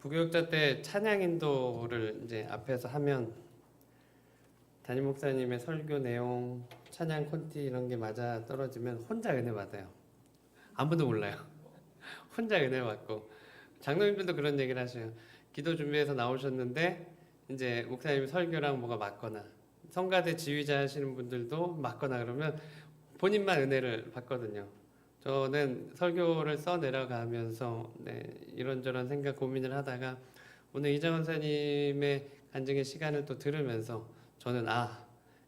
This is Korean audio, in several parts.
부교육자 때 찬양 인도를 이제 앞에서 하면 담임 목사님의 설교 내용, 찬양 콘티 이런 게 맞아 떨어지면 혼자 은혜 받아요. 아무도 몰라요. 혼자 은혜 받고 장로님들도 그런 얘기를 하셔요. 기도 준비해서 나오셨는데 이제 목사님 설교랑 뭐가 맞거나 성가대 지휘자 하시는 분들도 맞거나 그러면 본인만 은혜를 받거든요. 저는 설교를 써 내려가면서 네, 이런저런 생각 고민을 하다가 오늘 이정 원 사님의 간증의 시간을 또 들으면서 저는 아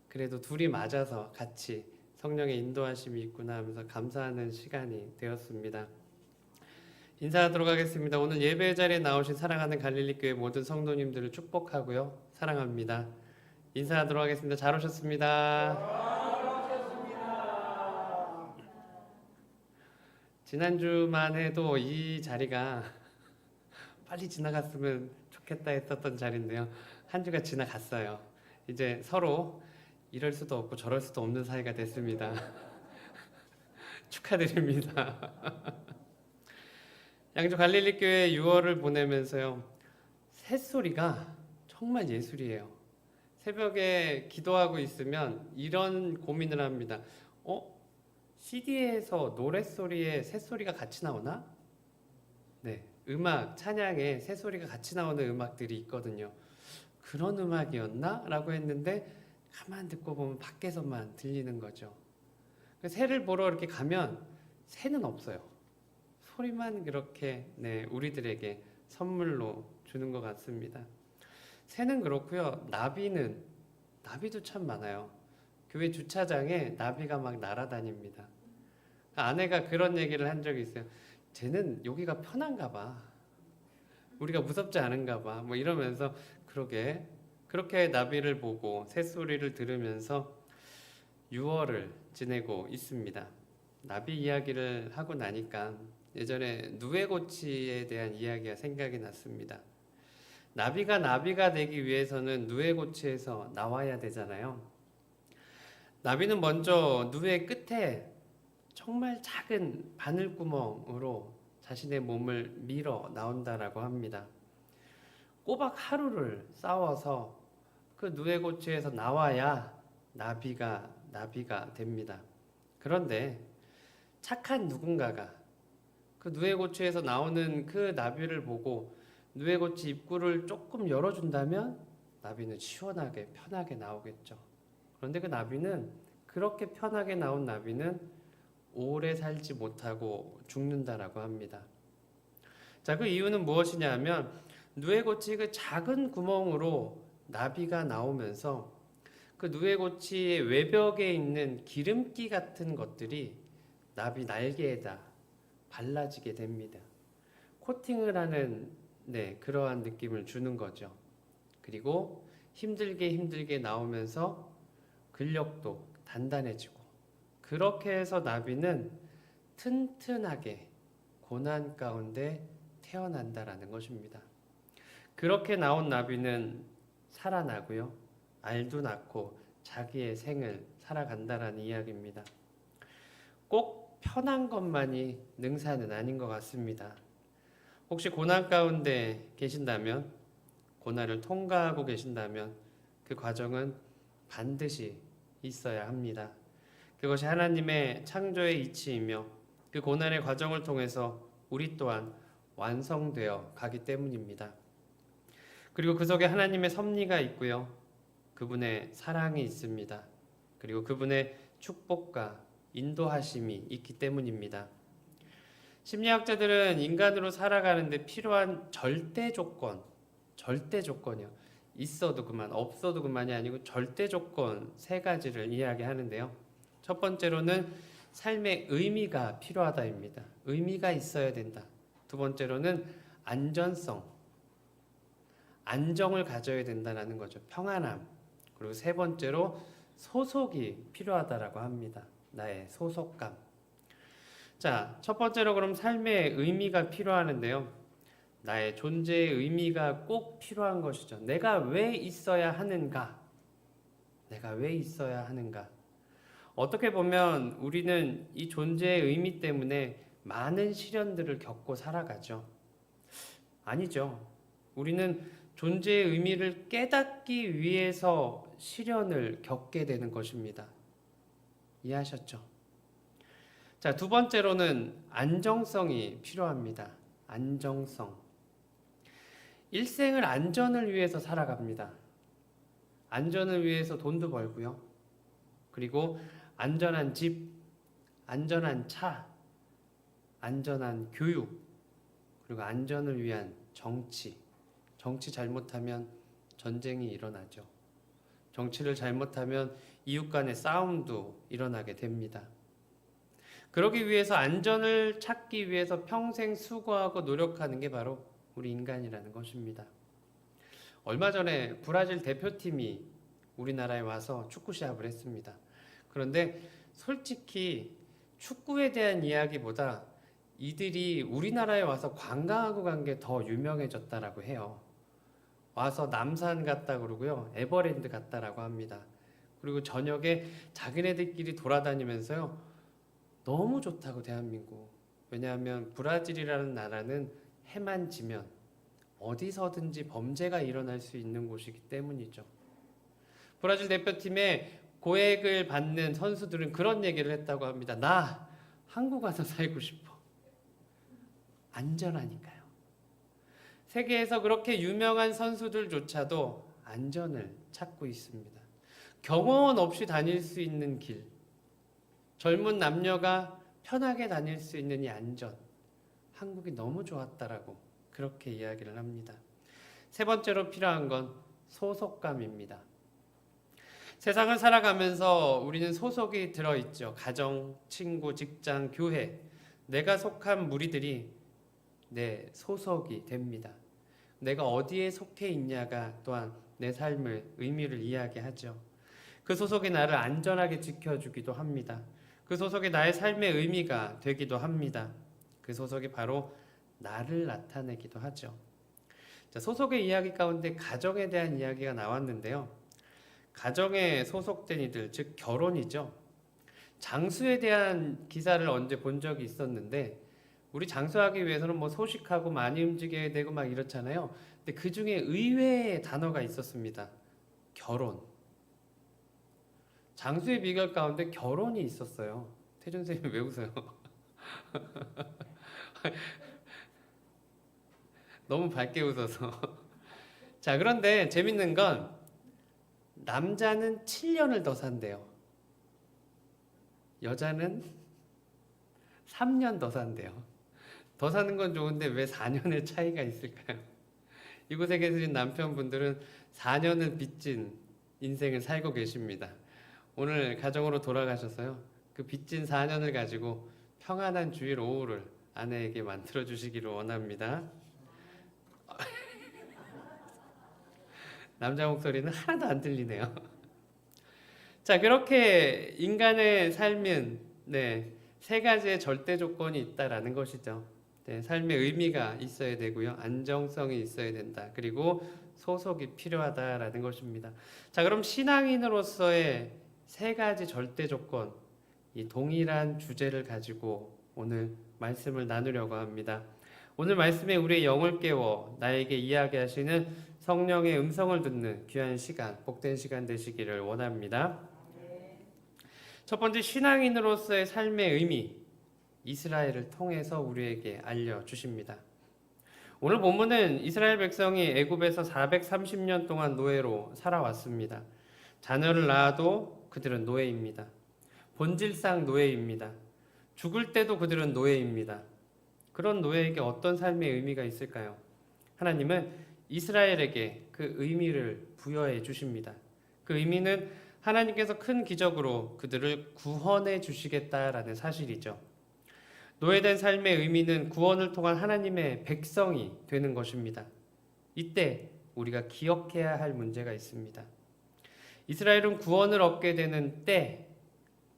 그래도 둘이 맞아서 같이 성령의 인도하심이 있구나 하면서 감사하는 시간이 되었습니다. 인사하도록 하겠습니다. 오늘 예배 자리에 나오신 사랑하는 갈릴리 교회 모든 성도님들을 축복하고요. 사랑합니다. 인사하도록 하겠습니다. 잘 오셨습니다. 지난주만 해도 이 자리가 빨리 지나갔으면 좋겠다 했었던 자리인데요. 한 주가 지나갔어요. 이제 서로 이럴 수도 없고 저럴 수도 없는 사이가 됐습니다. 축하드립니다. 양주 갈릴리 교회 6월을 보내면서요. 새소리가 정말 예술이에요. 새벽에 기도하고 있으면 이런 고민을 합니다. 어? CD에서 노랫소리에 새소리가 같이 나오나? 네. 음악, 찬양에 새소리가 같이 나오는 음악들이 있거든요. 그런 음악이었나? 라고 했는데 가만 듣고 보면 밖에서만 들리는 거죠. 그 새를 보러 이렇게 가면 새는 없어요. 소리만 그렇게 네, 우리들에게 선물로 주는 것 같습니다. 새는 그렇고요. 나비는 나비도 참 많아요. 교회 주차장에 나비가 막 날아다닙니다. 아내가 그런 얘기를 한 적이 있어요. 쟤는 여기가 편한가 봐. 우리가 무섭지 않은가 봐. 뭐 이러면서 그러게 그렇게 나비를 보고 새소리를 들으면서 6월을 지내고 있습니다. 나비 이야기를 하고 나니까 예전에 누에고치에 대한 이야기가 생각이 났습니다. 나비가 나비가 되기 위해서는 누에고치에서 나와야 되잖아요. 나비는 먼저 누에 끝에 정말 작은 바늘구멍으로 자신의 몸을 밀어 나온다라고 합니다. 꼬박 하루를 싸워서 그 누에고치에서 나와야 나비가 나비가 됩니다. 그런데 착한 누군가가 그 누에고치에서 나오는 그 나비를 보고 누에고치 입구를 조금 열어준다면 나비는 시원하게 편하게 나오겠죠. 그런데 그 나비는 그렇게 편하게 나온 나비는 오래 살지 못하고 죽는다라고 합니다. 자, 그 이유는 무엇이냐면 누에고치 그 작은 구멍으로 나비가 나오면서 그 누에고치의 외벽에 있는 기름기 같은 것들이 나비 날개에다 발라지게 됩니다. 코팅을 하는 네, 그러한 느낌을 주는 거죠. 그리고 힘들게 힘들게 나오면서 근력도 단단해지고 그렇게 해서 나비는 튼튼하게 고난 가운데 태어난다라는 것입니다. 그렇게 나온 나비는 살아나고요. 알도 낳고 자기의 생을 살아간다라는 이야기입니다. 꼭 편한 것만이 능사는 아닌 것 같습니다. 혹시 고난 가운데 계신다면, 고난을 통과하고 계신다면 그 과정은 반드시 있어야 합니다. 그것이 하나님의 창조의 이치이며 그 고난의 과정을 통해서 우리 또한 완성되어 가기 때문입니다. 그리고 그 속에 하나님의 섭리가 있고요. 그분의 사랑이 있습니다. 그리고 그분의 축복과 인도하심이 있기 때문입니다. 심리학자들은 인간으로 살아가는데 필요한 절대 조건, 절대 조건이요. 있어도 그만, 없어도 그만이 아니고 절대 조건 세 가지를 이야기하는데요. 첫 번째로는 삶의 의미가 필요하다입니다. 의미가 있어야 된다. 두 번째로는 안전성, 안정을 가져야 된다는 거죠. 평안함. 그리고 세 번째로 소속이 필요하다라고 합니다. 나의 소속감. 자, 첫 번째로 그럼 삶의 의미가 필요하는데요. 나의 존재의 의미가 꼭 필요한 것이죠. 내가 왜 있어야 하는가? 내가 왜 있어야 하는가? 어떻게 보면 우리는 이 존재의 의미 때문에 많은 시련들을 겪고 살아가죠. 아니죠. 우리는 존재의 의미를 깨닫기 위해서 시련을 겪게 되는 것입니다. 이해하셨죠? 자, 두 번째로는 안정성이 필요합니다. 안정성. 일생을 안전을 위해서 살아갑니다. 안전을 위해서 돈도 벌고요. 그리고 안전한 집, 안전한 차, 안전한 교육, 그리고 안전을 위한 정치. 정치 잘못하면 전쟁이 일어나죠. 정치를 잘못하면 이웃 간의 싸움도 일어나게 됩니다. 그러기 위해서 안전을 찾기 위해서 평생 수고하고 노력하는 게 바로 우리 인간이라는 것입니다. 얼마 전에 브라질 대표팀이 우리나라에 와서 축구 시합을 했습니다. 그런데 솔직히 축구에 대한 이야기보다 이들이 우리나라에 와서 관광하고 간 게 더 유명해졌다라고 해요. 와서 남산 갔다 그러고요. 에버랜드 갔다라고 합니다. 그리고 저녁에 자기네들끼리 돌아다니면서요. 너무 좋다고 대한민국. 왜냐하면 브라질이라는 나라는 해만 지면 어디서든지 범죄가 일어날 수 있는 곳이기 때문이죠. 브라질 대표팀의 고액을 받는 선수들은 그런 얘기를 했다고 합니다. 나 한국 와서 살고 싶어. 안전하니까요. 세계에서 그렇게 유명한 선수들조차도 안전을 찾고 있습니다. 경호원 없이 다닐 수 있는 길, 젊은 남녀가 편하게 다닐 수 있는 이 안전, 한국이 너무 좋았다라고 그렇게 이야기를 합니다. 세 번째로 필요한 건 소속감입니다. 세상을 살아가면서 우리는 소속이 들어있죠. 가정, 친구, 직장, 교회. 내가 속한 무리들이 내 소속이 됩니다. 내가 어디에 속해 있냐가 또한 내 삶의 의미를 이야기하죠. 그 소속이 나를 안전하게 지켜주기도 합니다. 그 소속이 나의 삶의 의미가 되기도 합니다. 그 소속이 바로 나를 나타내기도 하죠. 자, 소속의 이야기 가운데 가정에 대한 이야기가 나왔는데요. 가정에 소속된 이들, 즉 결혼이죠. 장수에 대한 기사를 언제 본 적이 있었는데 우리 장수하기 위해서는 뭐 소식하고 많이 움직여야 되고 막 이렇잖아요. 근데 그 중에 의외의 단어가 있었습니다. 결혼. 장수의 비결 가운데 결혼이 있었어요. 태준 선생님 왜 웃어요? 너무 밝게 웃어서. 자, 그런데 재밌는 건 남자는 7년을 더 산대요. 여자는 3년 더 산대요. 더 사는 건 좋은데 왜 4년의 차이가 있을까요? 이곳에 계신 남편분들은 4년을 빚진 인생을 살고 계십니다. 오늘 가정으로 돌아가셔서요. 그 빚진 4년을 가지고 평안한 주일 오후를 아내에게 만들어 주시기를 원합니다. 남자 목소리는 하나도 안 들리네요. 자, 그렇게 인간의 삶은 네, 세 가지의 절대 조건이 있다라는 것이죠. 네, 삶의 의미가 있어야 되고요. 안정성이 있어야 된다. 그리고 소속이 필요하다라는 것입니다. 자, 그럼 신앙인으로서의 세 가지 절대 조건, 이 동일한 주제를 가지고 오늘 말씀을 나누려고 합니다. 오늘 말씀에 우리의 영을 깨워 나에게 이야기하시는 성령의 음성을 듣는 귀한 시간, 복된 시간 되시기를 원합니다. 첫 번째 신앙인으로서의 삶의 의미, 이스라엘을 통해서 우리에게 알려 주십니다. 오늘 본문은 이스라엘 백성이 애굽에서 430년 동안 노예로 살아왔습니다. 자녀를 낳아도 그들은 노예입니다. 본질상 노예입니다. 죽을 때도 그들은 노예입니다. 그런 노예에게 어떤 삶의 의미가 있을까요? 하나님은 이스라엘에게 그 의미를 부여해 주십니다. 그 의미는 하나님께서 큰 기적으로 그들을 구원해 주시겠다라는 사실이죠. 노예된 삶의 의미는 구원을 통한 하나님의 백성이 되는 것입니다. 이때 우리가 기억해야 할 문제가 있습니다. 이스라엘은 구원을 얻게 되는 때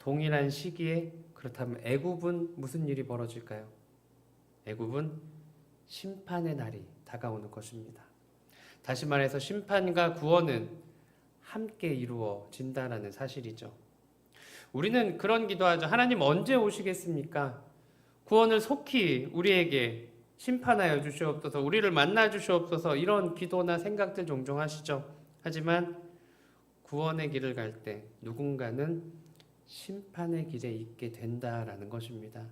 동일한 시기에 그렇다면 애굽은 무슨 일이 벌어질까요? 애굽은 심판의 날이 다가오는 것입니다. 다시 말해서 심판과 구원은 함께 이루어진다라는 사실이죠. 우리는 그런 기도하죠. 하나님 언제 오시겠습니까? 구원을 속히 우리에게 심판하여 주시옵소서, 우리를 만나 주시옵소서 이런 기도나 생각들 종종 하시죠. 하지만 구원의 길을 갈 때 누군가는 심판의 길에 있게 된다라는 것입니다.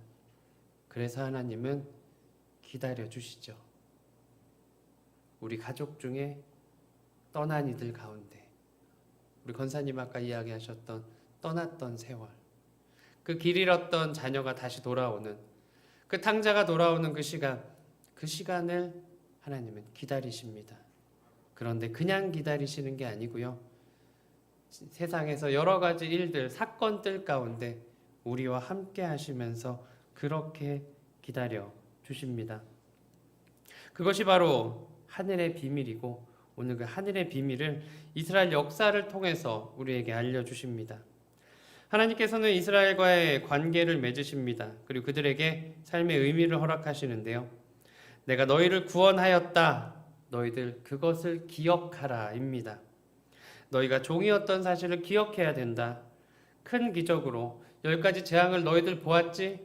그래서 하나님은 기다려 주시죠. 우리 가족 중에 떠난 이들 가운데 우리 권사님 아까 이야기하셨던 떠났던 세월 그 길 잃었던 자녀가 다시 돌아오는 그 탕자가 돌아오는 그 시간 그 시간을 하나님은 기다리십니다. 그런데 그냥 기다리시는 게 아니고요. 세상에서 여러 가지 일들, 사건들 가운데 우리와 함께 하시면서 그렇게 기다려 주십니다. 그것이 바로 하늘의 비밀이고 오늘 그 하늘의 비밀을 이스라엘 역사를 통해서 우리에게 알려 주십니다. 하나님께서는 이스라엘과의 관계를 맺으십니다. 그리고 그들에게 삶의 의미를 허락하시는데요. 내가 너희를 구원하였다. 너희들 그것을 기억하라입니다. 너희가 종이었던 사실을 기억해야 된다. 큰 기적으로 열 가지 재앙을 너희들 보았지?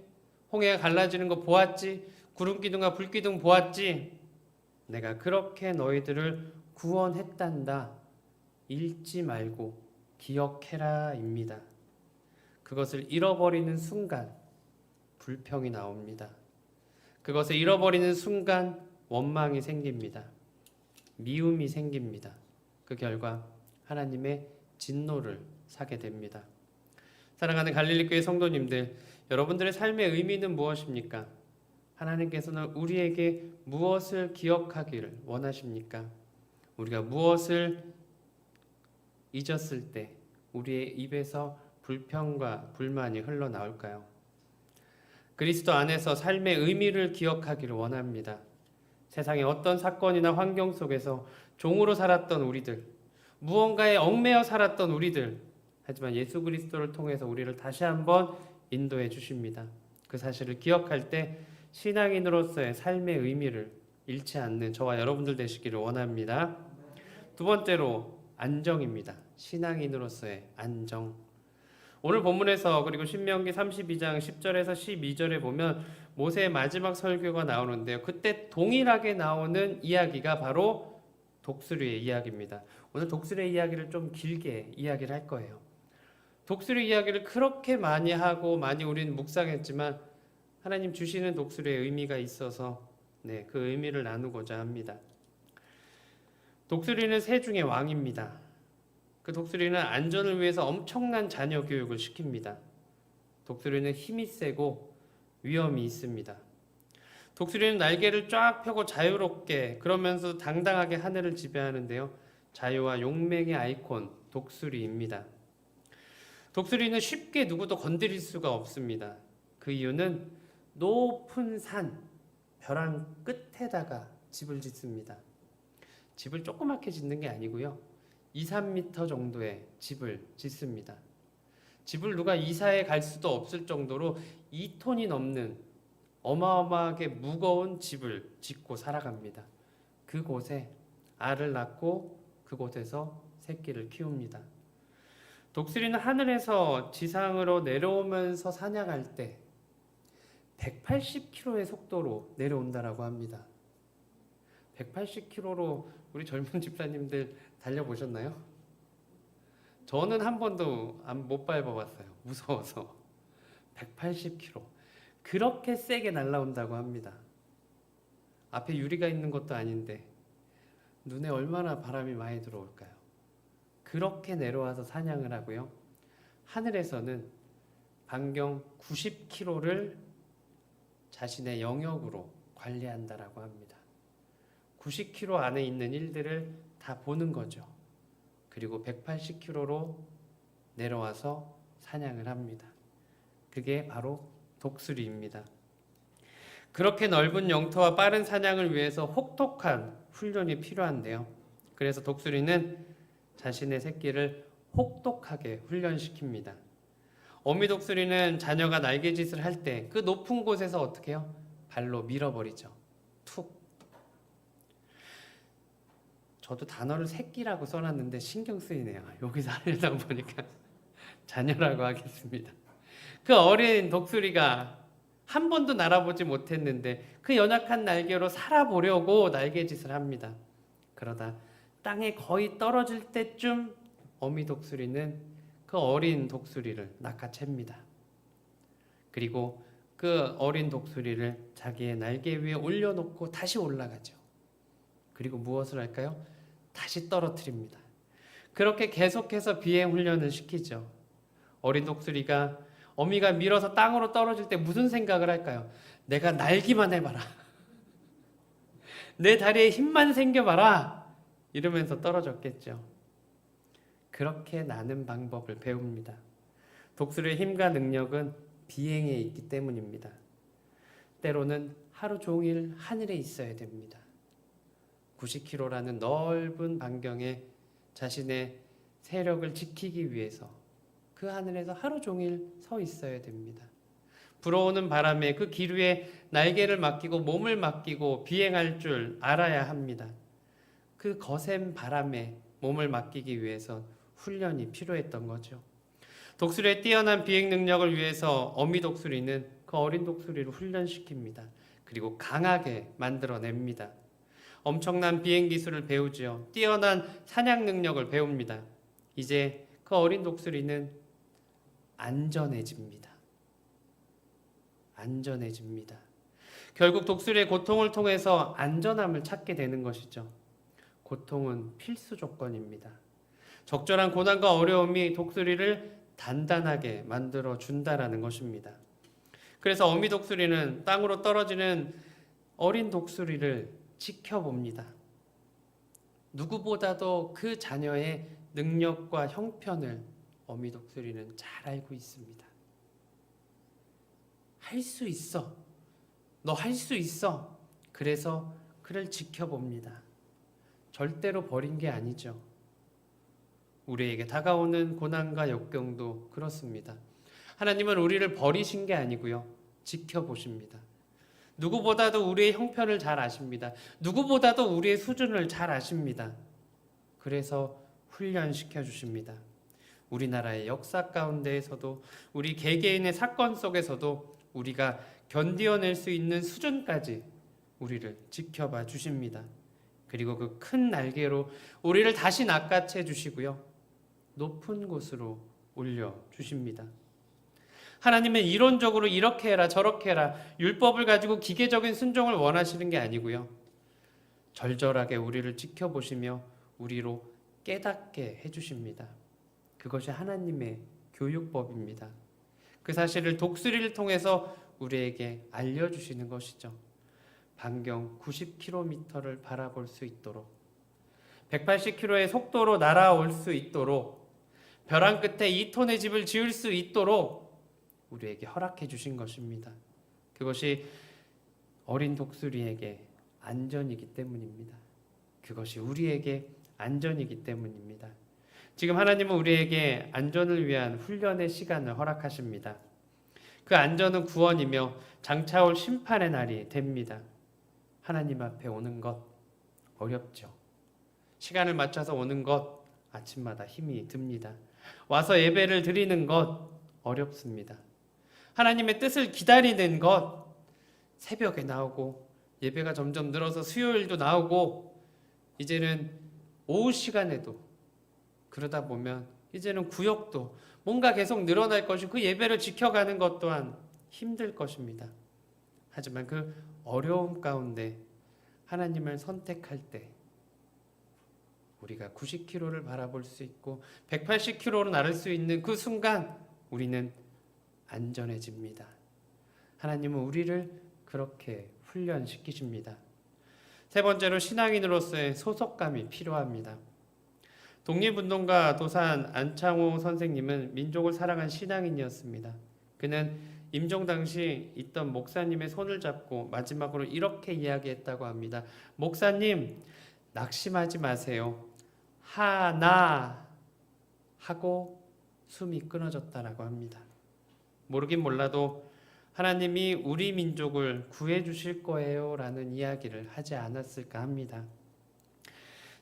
홍해가 갈라지는 거 보았지? 구름 기둥과 불 기둥 보았지? 내가 그렇게 너희들을 구원했단다. 잊지 말고 기억해라입니다. 그것을 잃어버리는 순간 불평이 나옵니다. 그것을 잃어버리는 순간 원망이 생깁니다. 미움이 생깁니다. 그 결과 하나님의 진노를 사게 됩니다. 사랑하는 갈릴리 교회 성도님들, 여러분들의 삶의 의미는 무엇입니까? 하나님께서는 우리에게 무엇을 기억하기를 원하십니까? 우리가 무엇을 잊었을 때 우리의 입에서 불평과 불만이 흘러나올까요? 그리스도 안에서 삶의 의미를 기억하기를 원합니다. 세상의 어떤 사건이나 환경 속에서 종으로 살았던 우리들, 무언가에 얽매여 살았던 우리들, 하지만 예수 그리스도를 통해서 우리를 다시 한번 인도해 주십니다. 그 사실을 기억할 때 신앙인으로서의 삶의 의미를 잃지 않는 저와 여러분들 되시기를 원합니다. 두 번째로 안정입니다. 신앙인으로서의 안정. 오늘 본문에서 그리고 신명기 32장 10절에서 12절에 보면 모세의 마지막 설교가 나오는데요. 그때 동일하게 나오는 이야기가 바로 독수리의 이야기입니다. 오늘 독수리의 이야기를 좀 길게 이야기를 할 거예요. 독수리 이야기를 그렇게 많이 하고 많이 우리는 묵상했지만 하나님 주시는 독수리의 의미가 있어서 네, 그 의미를 나누고자 합니다. 독수리는 새 중의 왕입니다. 그 독수리는 안전을 위해서 엄청난 자녀 교육을 시킵니다. 독수리는 힘이 세고 위험이 있습니다. 독수리는 날개를 쫙 펴고 자유롭게 그러면서 당당하게 하늘을 지배하는데요. 자유와 용맹의 아이콘 독수리입니다. 독수리는 쉽게 누구도 건드릴 수가 없습니다. 그 이유는 높은 산, 벼랑 끝에다가 집을 짓습니다. 집을 조그맣게 짓는 게 아니고요. 2, 3m 정도의 집을 짓습니다. 집을 누가 이사해 갈 수도 없을 정도로 2톤이 넘는 어마어마하게 무거운 집을 짓고 살아갑니다. 그곳에 알을 낳고 그곳에서 새끼를 키웁니다. 독수리는 하늘에서 지상으로 내려오면서 사냥할 때 180km의 속도로 내려온다라고 합니다. 180km로 우리 젊은 집사님들 달려보셨나요? 저는 한 번도 안- 못 밟아봤어요. 무서워서. 180km. 그렇게 세게 날라온다고 합니다. 앞에 유리가 있는 것도 아닌데 눈에 얼마나 바람이 많이 들어올까요? 그렇게 내려와서 사냥을 하고요. 하늘에서는 반경 90km를 자신의 영역으로 관리한다라고 합니다. 90km 안에 있는 일들을 다 보는 거죠. 그리고 180km로 내려와서 사냥을 합니다. 그게 바로 독수리입니다. 그렇게 넓은 영토와 빠른 사냥을 위해서 혹독한 훈련이 필요한데요. 그래서 독수리는 자신의 새끼를 혹독하게 훈련시킵니다. 어미 독수리는 자녀가 날개짓을 할 때 그 높은 곳에서 어떻게 해요? 발로 밀어버리죠. 툭. 저도 단어를 새끼라고 써놨는데 신경 쓰이네요. 여기서 하려다 보니까 자녀라고 하겠습니다. 그 어린 독수리가 한 번도 날아보지 못했는데 그 연약한 날개로 살아보려고 날개짓을 합니다. 그러다 땅에 거의 떨어질 때쯤 어미 독수리는 그 어린 독수리를 낚아챕니다. 그리고 그 어린 독수리를 자기의 날개 위에 올려놓고 다시 올라가죠. 그리고 무엇을 할까요? 다시 떨어뜨립니다. 그렇게 계속해서 비행 훈련을 시키죠. 어린 독수리가 어미가 밀어서 땅으로 떨어질 때 무슨 생각을 할까요? 내가 날기만 해봐라. 내 다리에 힘만 생겨봐라. 이러면서 떨어졌겠죠. 그렇게 나는 방법을 배웁니다. 독수리의 힘과 능력은 비행에 있기 때문입니다. 때로는 하루 종일 하늘에 있어야 됩니다. 90km라는 넓은 반경에 자신의 세력을 지키기 위해서 그 하늘에서 하루 종일 서 있어야 됩니다. 불어오는 바람에 그 기류에 날개를 맡기고 몸을 맡기고 비행할 줄 알아야 합니다. 그 거센 바람에 몸을 맡기기 위해선 훈련이 필요했던 거죠. 독수리의 뛰어난 비행 능력을 위해서 어미 독수리는 그 어린 독수리를 훈련시킵니다. 그리고 강하게 만들어냅니다. 엄청난 비행 기술을 배우지요. 뛰어난 사냥 능력을 배웁니다. 이제 그 어린 독수리는 안전해집니다. 안전해집니다. 결국 독수리의 고통을 통해서 안전함을 찾게 되는 것이죠. 고통은 필수 조건입니다. 적절한 고난과 어려움이 독수리를 단단하게 만들어 준다라는 것입니다. 그래서 어미 독수리는 땅으로 떨어지는 어린 독수리를 지켜봅니다. 누구보다도 그 자녀의 능력과 형편을 어미 독수리는 잘 알고 있습니다. 할 수 있어. 너 할 수 있어. 그래서 그를 지켜봅니다. 절대로 버린 게 아니죠. 우리에게 다가오는 고난과 역경도 그렇습니다. 하나님은 우리를 버리신 게 아니고요. 지켜보십니다. 누구보다도 우리의 형편을 잘 아십니다. 누구보다도 우리의 수준을 잘 아십니다. 그래서 훈련시켜 주십니다. 우리나라의 역사 가운데에서도 우리 개개인의 사건 속에서도 우리가 견디어낼 수 있는 수준까지 우리를 지켜봐 주십니다. 그리고 그 큰 날개로 우리를 다시 낚아채 주시고요. 높은 곳으로 올려 주십니다. 하나님은 이론적으로 이렇게 해라 저렇게 해라 율법을 가지고 기계적인 순종을 원하시는 게 아니고요. 절절하게 우리를 지켜보시며 우리로 깨닫게 해주십니다. 그것이 하나님의 교육법입니다. 그 사실을 독수리를 통해서 우리에게 알려주시는 것이죠. 반경 90km를 바라볼 수 있도록 180km의 속도로 날아올 수 있도록 벼랑 끝에 2톤의 집을 지을 수 있도록 우리에게 허락해 주신 것입니다. 그것이 어린 독수리에게 안전이기 때문입니다. 그것이 우리에게 안전이기 때문입니다. 지금 하나님은 우리에게 안전을 위한 훈련의 시간을 허락하십니다. 그 안전은 구원이며 장차올 심판의 날이 됩니다. 하나님 앞에 오는 것 어렵죠. 시간을 맞춰서 오는 것 아침마다 힘이 듭니다. 와서 예배를 드리는 것 어렵습니다. 하나님의 뜻을 기다리는 것 새벽에 나오고 예배가 점점 늘어서 수요일도 나오고 이제는 오후 시간에도 그러다 보면 이제는 구역도 뭔가 계속 늘어날 것이고 그 예배를 지켜가는 것 또한 힘들 것입니다. 하지만 그 어려움 가운데 하나님을 선택할 때 우리가 90km를 바라볼 수 있고 180km로 나를 수 있는 그 순간 우리는 안전해집니다. 하나님은 우리를 그렇게 훈련시키십니다. 세 번째로 신앙인으로서의 소속감이 필요합니다. 독립운동가 도산 안창호 선생님은 민족을 사랑한 신앙인이었습니다. 그는 임종 당시 있던 목사님의 손을 잡고 마지막으로 이렇게 이야기했다고 합니다. 목사님, 낙심하지 마세요. 하나 하고 숨이 끊어졌다라고 합니다. 모르긴 몰라도 하나님이 우리 민족을 구해 주실 거예요라는 이야기를 하지 않았을까 합니다.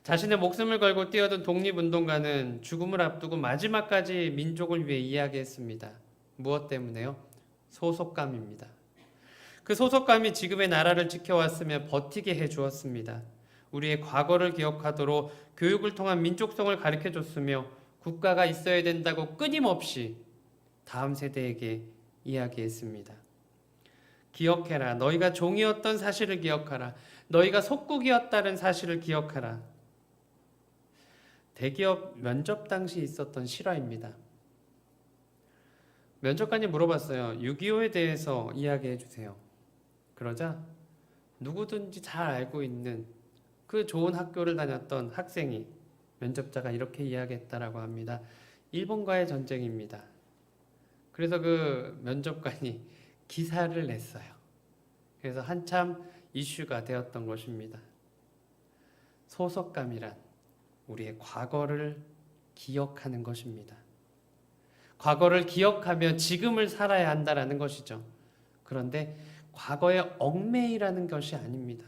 자신의 목숨을 걸고 뛰어든 독립운동가는 죽음을 앞두고 마지막까지 민족을 위해 이야기했습니다. 무엇 때문에요? 소속감입니다. 그 소속감이 지금의 나라를 지켜왔으며 버티게 해 주었습니다. 우리의 과거를 기억하도록 교육을 통한 민족성을 가르쳐 줬으며 국가가 있어야 된다고 끊임없이 다음 세대에게 이야기했습니다. 기억해라. 너희가 종이었던 사실을 기억하라. 너희가 속국이었다는 사실을 기억하라. 대기업 면접 당시 있었던 실화입니다. 면접관이 물어봤어요. 6.25에 대해서 이야기해 주세요. 그러자 누구든지 잘 알고 있는 그 좋은 학교를 다녔던 학생이 면접자가 이렇게 이야기했다라고 합니다. 일본과의 전쟁입니다. 그래서 그 면접관이 기사를 냈어요. 그래서 한참 이슈가 되었던 것입니다. 소속감이란 우리의 과거를 기억하는 것입니다. 과거를 기억하며 지금을 살아야 한다라는 것이죠. 그런데 과거에 얽매이라는 것이 아닙니다.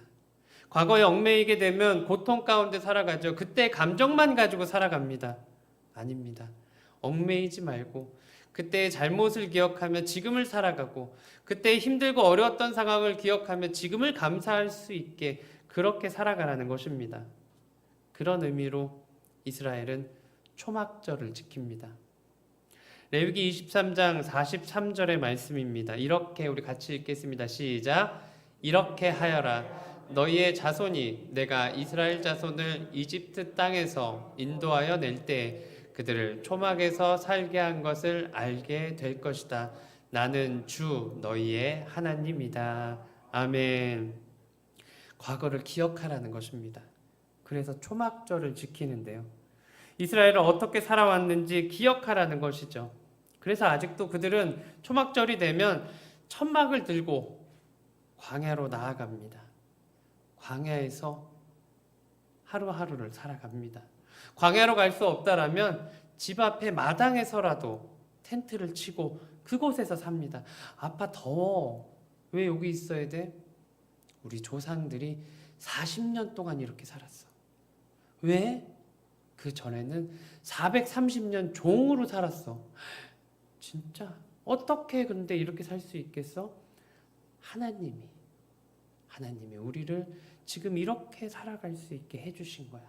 과거에 얽매이게 되면 고통 가운데 살아가죠. 그때 감정만 가지고 살아갑니다. 아닙니다. 얽매이지 말고 그때의 잘못을 기억하며 지금을 살아가고 그때 힘들고 어려웠던 상황을 기억하며 지금을 감사할 수 있게 그렇게 살아가라는 것입니다. 그런 의미로 이스라엘은 초막절을 지킵니다. 레위기 23장 43절의 말씀입니다. 이렇게 우리 같이 읽겠습니다. 시작. 이렇게 하여라. 너희의 자손이 내가 이스라엘 자손을 이집트 땅에서 인도하여 낼 때 그들을 초막에서 살게 한 것을 알게 될 것이다. 나는 주 너희의 하나님이다. 아멘. 과거를 기억하라는 것입니다. 그래서 초막절을 지키는데요. 이스라엘은 어떻게 살아왔는지 기억하라는 것이죠. 그래서 아직도 그들은 초막절이 되면 천막을 들고 광야로 나아갑니다. 광야에서 하루하루를 살아갑니다. 광야로 갈 수 없다라면 집 앞에 마당에서라도 텐트를 치고 그곳에서 삽니다. 아빠 더워. 왜 여기 있어야 돼? 우리 조상들이 40년 동안 이렇게 살았어. 왜? 그 전에는 430년 종으로 살았어. 진짜 어떻게 근데 이렇게 살 수 있겠어? 하나님이 하나님이 우리를 지금 이렇게 살아갈 수 있게 해주신 거야.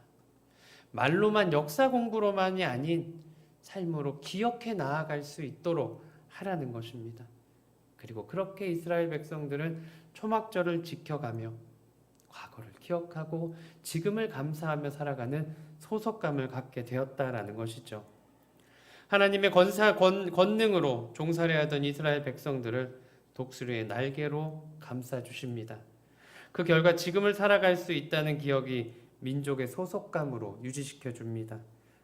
말로만 역사 공부로만이 아닌 삶으로 기억해 나아갈 수 있도록 하라는 것입니다. 그리고 그렇게 이스라엘 백성들은 초막절을 지켜가며 과거를 기억하고 지금을 감사하며 살아가는 소속감을 갖게 되었다라는 것이죠. 하나님의 권사 권, 권능으로 종살이 하던 이스라엘 백성들을 독수리의 날개로 감싸 주십니다. 그 결과 지금을 살아갈 수 있다는 기억이 민족의 소속감으로 유지시켜 줍니다.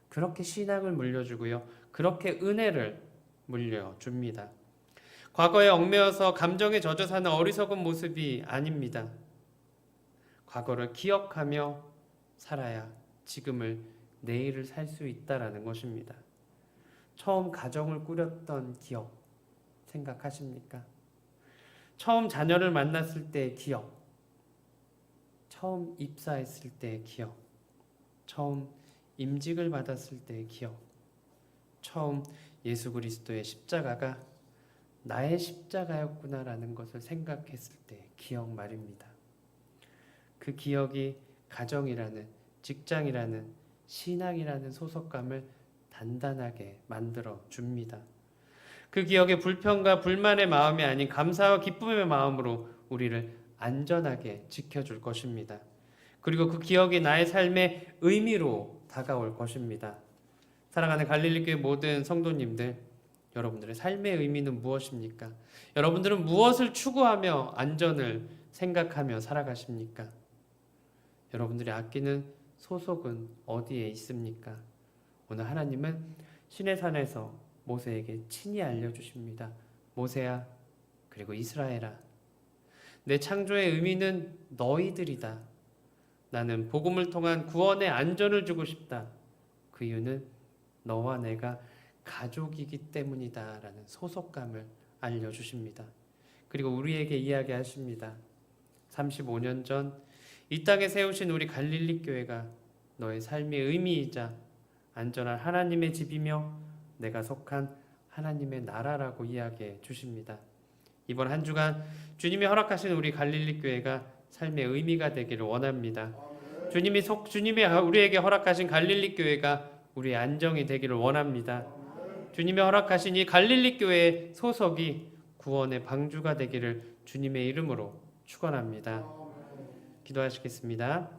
그렇게 신앙을 물려주고요. 그렇게 은혜를 물려줍니다. 과거에 얽매여서 감정에 젖어 사는 어리석은 모습이 아닙니다. 과거를 기억하며 살아야 지금을 내일을 살 수 있다라는 것입니다. 처음 가정을 꾸렸던 기억 생각하십니까? 처음 자녀를 만났을 때의 기억, 처음 입사했을 때의 기억, 처음 임직을 받았을 때의 기억, 처음 예수 그리스도의 십자가가 나의 십자가였구나라는 것을 생각했을 때의 기억 말입니다. 그 기억이 가정이라는 직장이라는 신앙이라는 소속감을 단단하게 만들어 줍니다. 그 기억에 불평과 불만의 마음이 아닌 감사와 기쁨의 마음으로 우리를 안전하게 지켜줄 것입니다. 그리고 그 기억이 나의 삶의 의미로 다가올 것입니다. 사랑하는 갈릴리 교회 모든 성도님들, 여러분들의 삶의 의미는 무엇입니까? 여러분들은 무엇을 추구하며 안전을 생각하며 살아가십니까? 여러분들이 아끼는 소속은 어디에 있습니까? 오늘 하나님은 신의 산에서 모세에게 친히 알려주십니다. 모세야, 그리고 이스라엘아, 내 창조의 의미는 너희들이다. 나는 복음을 통한 구원의 안전을 주고 싶다. 그 이유는 너와 내가 가족이기 때문이다라는 소속감을 알려주십니다. 그리고 우리에게 이야기하십니다. 35년 전 이 땅에 세우신 우리 갈릴리 교회가 너의 삶의 의미이자 안전한 하나님의 집이며 내가 속한 하나님의 나라라고 이야기해 주십니다. 이번 한 주간 주님이 허락하신 우리 갈릴리 교회가 삶의 의미가 되기를 원합니다. 주님이 속 주님이 우리에게 허락하신 갈릴리 교회가 우리의 안정이 되기를 원합니다. 주님이 허락하신 이 갈릴리 교회의 소속이 구원의 방주가 되기를 주님의 이름으로 축원합니다. 기도하시겠습니다.